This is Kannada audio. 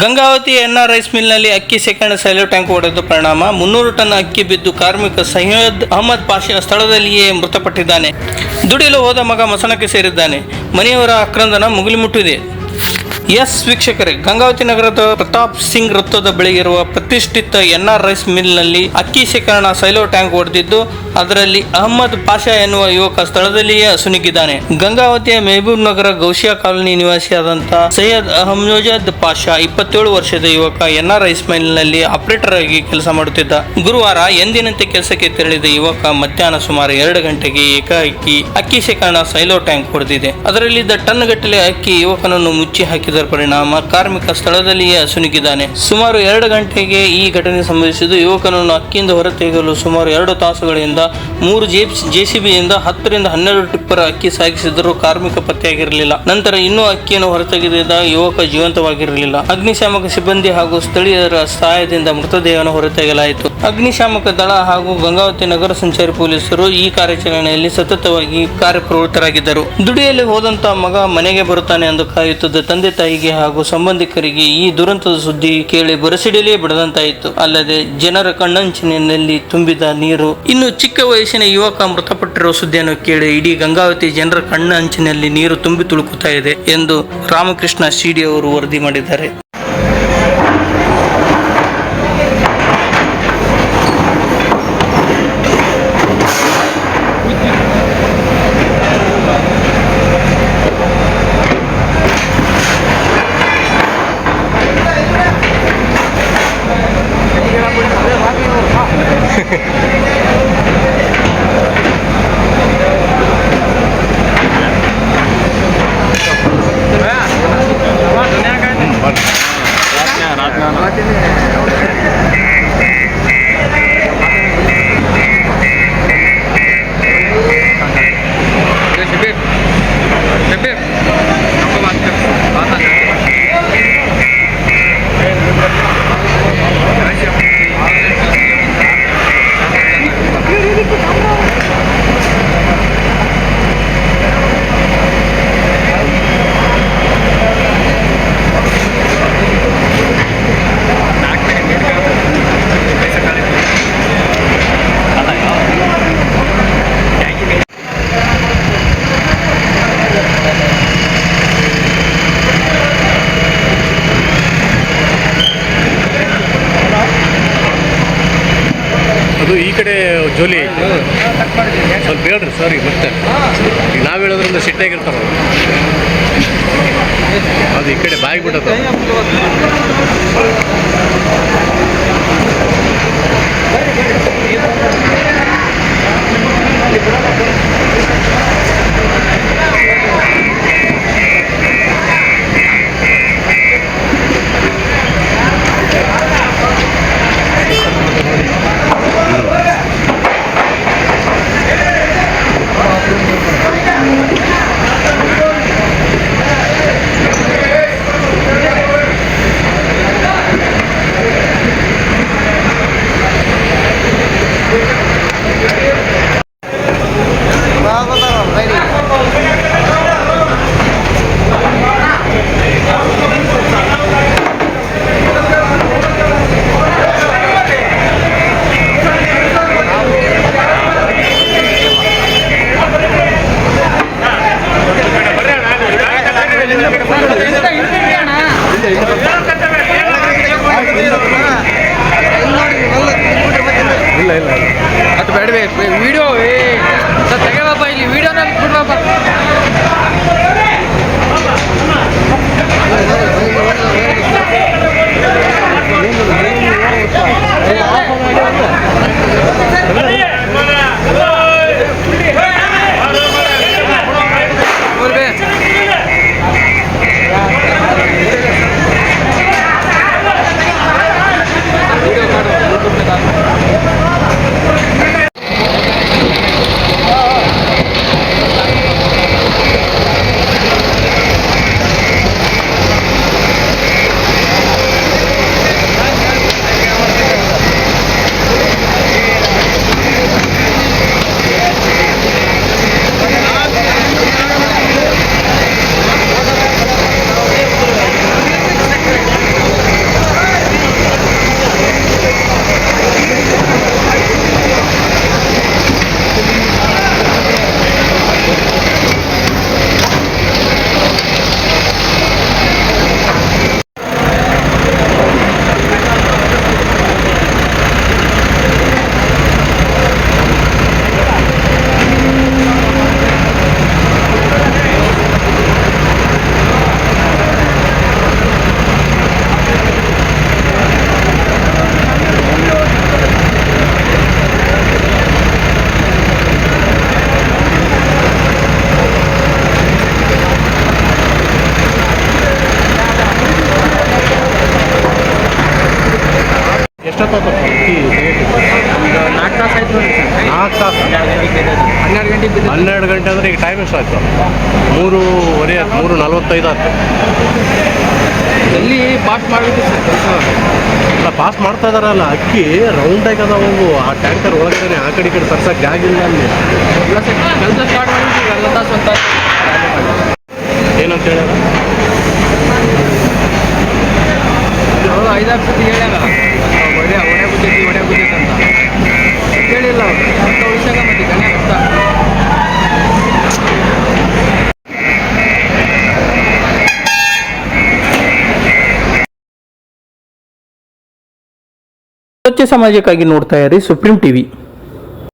ಗಂಗಾವತಿ ಎನ್ಆರ್ ರೈಸ್ ಮಿಲ್ನಲ್ಲಿ ಅಕ್ಕಿ ಶೇಖರಣೆ ಸೈಲೋ ಟ್ಯಾಂಕ್ ಹೊಡೆದ ಪರಿಣಾಮ. ಮುನ್ನೂರು ಟನ್ ಅಕ್ಕಿ ಬಿದ್ದು ಕಾರ್ಮಿಕ ಸೈಯದ್ ಅಹಮದ್ ಪಾಷಾ ಸ್ಥಳದಲ್ಲಿಯೇ ಮೃತಪಟ್ಟಿದ್ದಾನೆ. ದುಡಿಯಲು ಹೋದ ಮಗ ಮಸಣಕ್ಕೆ ಸೇರಿದ್ದಾನೆ. ಮನೆಯವರ ಆಕ್ರಂದನ ಮುಗಿಲು ಮುಟ್ಟಿದೆ ಎಸ್ ವೀಕ್ಷಕರೇ, ಗಂಗಾವತಿ ನಗರದ ಪ್ರತಾಪ್ ಸಿಂಗ್ ವೃತ್ತದ ಬಳಿ ಇರುವ ಪ್ರತಿಷ್ಠಿತ ಎನ್ಆರ್ ರೈಸ್ ಮಿಲ್ನಲ್ಲಿ ಅಕ್ಕಿ ಶೇಖರಣಾ ಸೈಲೋ ಟ್ಯಾಂಕ್ ಒಡೆದಿದ್ದು ಅದರಲ್ಲಿ ಅಹಮ್ಮದ್ ಪಾಷಾ ಎನ್ನುವ ಯುವಕ ಸ್ಥಳದಲ್ಲಿಯೇ ಅಸುನೀಗಿದ್ದಾನೆ ಗಂಗಾವತಿಯ ಮೆಹಬೂಬ್ ನಗರ ಗೌಶಿಯಾ ಕಾಲೋನಿ ನಿವಾಸಿಯಾದಂತ ಸೈಯದ್ ಅಹಮಜದ್ ಪಾಷಾ ಇಪ್ಪತ್ತೇಳು ವರ್ಷದ ಯುವಕ ಎನ್ಆರ್ ರೈಸ್ ಮೈಲ್ನಲ್ಲಿ ಆಪರೇಟರ್ ಆಗಿ ಕೆಲಸ ಮಾಡುತ್ತಿದ್ದ. ಗುರುವಾರ ಎಂದಿನಂತೆ ಕೆಲಸಕ್ಕೆ ತೆರಳಿದ ಯುವಕ ಮಧ್ಯಾಹ್ನ ಸುಮಾರು ಎರಡು ಗಂಟೆಗೆ ಏಕಾಏಕಿ ಅಕ್ಕಿ ಶೇಖರಣಾ ಸೈಲೋ ಟ್ಯಾಂಕ್ ಹೊಡೆದಿದೆ. ಅದರಲ್ಲಿದ್ದ ಟನ್ ಗಟ್ಟಲೆ ಅಕ್ಕಿ ಯುವಕನನ್ನು ಮುಚ್ಚಿ ಹಾಕಿದ ಪರಿಣಾಮ ಕಾರ್ಮಿಕ ಸ್ಥಳದಲ್ಲಿಯೇ ಅಸುನೀಗಿದ್ದಾನೆ ಸುಮಾರು ಎರಡು ಗಂಟೆಗೆ ಈ ಘಟನೆ ಸಂಭವಿಸಿದ್ದು ಯುವಕನನ್ನು ಅಕ್ಕಿಯಿಂದ ಹೊರತೆಗೆಯಲು ಸುಮಾರು ಎರಡು ತಾಸುಗಳಿಂದ ಮೂರು ಜೆಸಿಬಿಯಿಂದ ಹತ್ತರಿಂದ ಹನ್ನೆರಡು ಟಿಪ್ಪರ್ ಅಕ್ಕಿ ಸಾಗಿಸಿದರೂ ಕಾರ್ಮಿಕ ಪತ್ತೆಯಾಗಿರಲಿಲ್ಲ. ನಂತರ ಇನ್ನೂ ಅಕ್ಕಿಯನ್ನು ಹೊರತೆಗೆದ ಯುವಕ ಜೀವಂತವಾಗಿರಲಿಲ್ಲ. ಅಗ್ನಿಶಾಮಕ ಸಿಬ್ಬಂದಿ ಹಾಗೂ ಸ್ಥಳೀಯರ ಸಹಾಯದಿಂದ ಮೃತದೇಹವನ್ನು ಹೊರತೆಗೆಯಲಾಯಿತು. ಅಗ್ನಿಶಾಮಕ ದಳ ಹಾಗೂ ಗಂಗಾವತಿ ನಗರ ಸಂಚಾರಿ ಪೊಲೀಸರು ಈ ಕಾರ್ಯಾಚರಣೆಯಲ್ಲಿ ಸತತವಾಗಿ ಕಾರ್ಯಪ್ರವೃತ್ತರಾಗಿದ್ದರು. ದುಡಿಯಲ್ಲಿ ಹೋದಂತಹ ಮಗ ಮನೆಗೆ ಬರುತ್ತಾನೆ ಎಂದು ಕಾಯುತ್ತಿದ್ದ ತಂದೆ ತಾಯಿಗೆ ಹಾಗೂ ಸಂಬಂಧಿಕರಿಗೆ ಈ ದುರಂತದ ಸುದ್ದಿ ಕೇಳಿ ಬರಸಿಡಲೇ ಬಿಡದಂತಾಯಿತು. ಅಲ್ಲದೆ ಜನರ ಕಣ್ಣಂಚಿನಲ್ಲಿ ತುಂಬಿದ ನೀರು ಇನ್ನು ಚಿಕ್ಕ ವಯಸ್ಸಿನ ಯುವಕ ಮೃತಪಟ್ಟಿರುವ ಸುದ್ದಿಯನ್ನು ಕೇಳಿ ಇಡೀ ಗಂಗಾವತಿ ಜನರ ಕಣ್ಣ ಅಂಚಿನಲ್ಲಿ ನೀರು ತುಂಬಿ ತುಳುಕುತ್ತಾ ಇದೆ ಎಂದು ರಾಮಕೃಷ್ಣ ಸಿಡಿ ಅವರು ವರದಿ ಮಾಡಿದ್ದಾರೆ. ಈ ಕಡೆ ಜೋಲಿ ಸ್ವಲ್ಪ ಹೇಳ್ರಿ ಸರಿ ಮತ್ತೆ. ನಾವು ಹೇಳೋದ್ರಿಂದ ಸಿಟ್ಟಾಗಿರ್ತಾರ. ಅದು ಈ ಕಡೆ ಬಾಯಿ ಬಿಟ್ಟದ. ಅದು ಬೇಡವೇ? ವಿಡಿಯೋ ಏ ಸರ್ ತೆಗೆವಪ್ಪ ಇಲ್ಲಿ ವಿಡಿಯೋನಲ್ಲಿ ಕೂಡ ಎಷ್ಟೊತ್ತು ಅಕ್ಕಿ ಒಂದು ನಾಲ್ಕು ತಾಸು ಆಯ್ತು ನಾಲ್ಕು ತಾಸು ಹನ್ನೆರಡು ಗಂಟೆಗೆ ಬಿದ್ದು ಹನ್ನೆರಡು ಗಂಟೆ ಅಂದರೆ ಈಗ ಟೈಮ್ ಎಷ್ಟಾಯ್ತು ಮೂರುವರೆ ಆಯ್ತು ಮೂರು ನಲ್ವತ್ತೈದು ಆಯ್ತು. ಎಲ್ಲಿ ಪಾಸ್ ಮಾಡಬೇಕು ಅಲ್ಲ ಪಾಸ್ ಮಾಡ್ತಾ ಇದಾರಲ್ಲ ಅಕ್ಕಿ ರೌಂಡಾಗಿ ಅದಾವು ಆ ಟ್ಯಾಂಕರ್ ಒಳಗಡೆ ಆ ಕಡೆ ಈ ಕಡೆ ತರ್ಸಕ್ಕೆ ಆಗಿಲ್ಲ ಅಲ್ಲಿ. ಇಲ್ಲ ಸರ್ ಕೆಲಸ ಸ್ಟಾರ್ಟ್ ಮಾಡಿದ್ವಿ ಅರ್ಧ ತಾಸು ಒಂದು ಏನಂತ ಹೇಳ್ಯಾರ ಐದಾರು ಸತಿ ಹೇಳ್ಯಾರ ಸ್ವಚ್ಛ ಸಮಾಜಕ್ಕಾಗಿ ನೋಡ್ತಾ ಇರಿ ಸುಪ್ರೀಂ ಟಿವಿ